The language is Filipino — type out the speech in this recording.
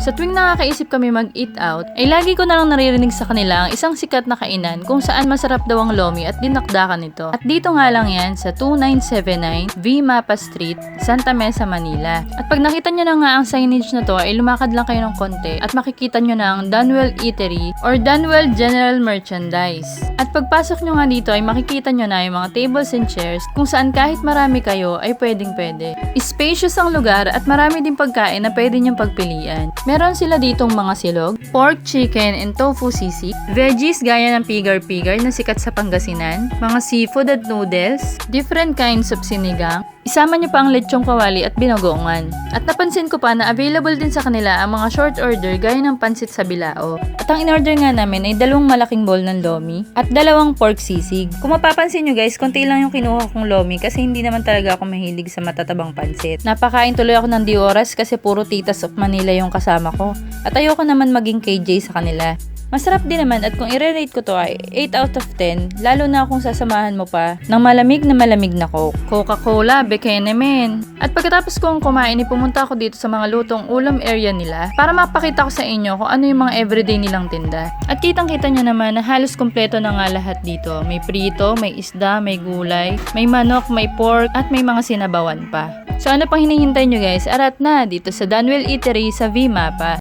Sa tuwing nakakaisip kami mag-eat out, ay lagi ko na lang naririnig sa kanila ang isang sikat na kainan kung saan masarap daw ang lomi at dinakdakan nito. At dito nga lang yan sa 2979 V Mapa Street, Santa Mesa, Manila. At pag nakita nyo na nga ang signage na to, ay lumakad lang kayo ng konti at makikita nyo na ang Dunwell Eatery or Dunwell General Merchandise. At pagpasok nyo nga dito ay makikita nyo na yung mga tables and chairs kung saan kahit marami kayo ay pwedeng pwede. Spacious ang lugar at marami din pagkain na pwede nyong pagpilian. Meron sila ditong mga silog, pork, chicken, and tofu sisig, veggies gaya ng pigar-pigar na sikat sa Pangasinan, mga seafood at noodles, different kinds of sinigang, Isama niyo pa ang lechong kawali at binogongan. At napansin ko pa na available din sa kanila ang mga short order gaya ng pansit sa bilao. At ang in-order nga namin ay dalawang malaking bowl ng lomi at dalawang pork sisig. Kung mapapansin nyo guys, konti lang yung kinuha kong lomi kasi hindi naman talaga ako mahilig sa matatabang pansit. Napakain tuloy ako ng di oras kasi puro titas of Manila yung kasama ko. At ayoko naman maging KJ sa kanila. Masarap din naman at kung i-rate ko to ay 8 out of 10, lalo na kung sasamahan mo pa ng malamig na malamig na Coke. Coca-Cola, bekene men. At pagkatapos kong kumain, pumunta ako dito sa mga lutong ulam area nila para mapakita ko sa inyo kung ano yung mga everyday nilang tinda. At kitang-kita nyo naman na halos kompleto na nga lahat dito. May prito, may isda, may gulay, may manok, may pork, at may mga sinabawan pa. So ano pang hinihintay nyo guys? Arat na dito sa Dunwell Eatery sa V-Mapa.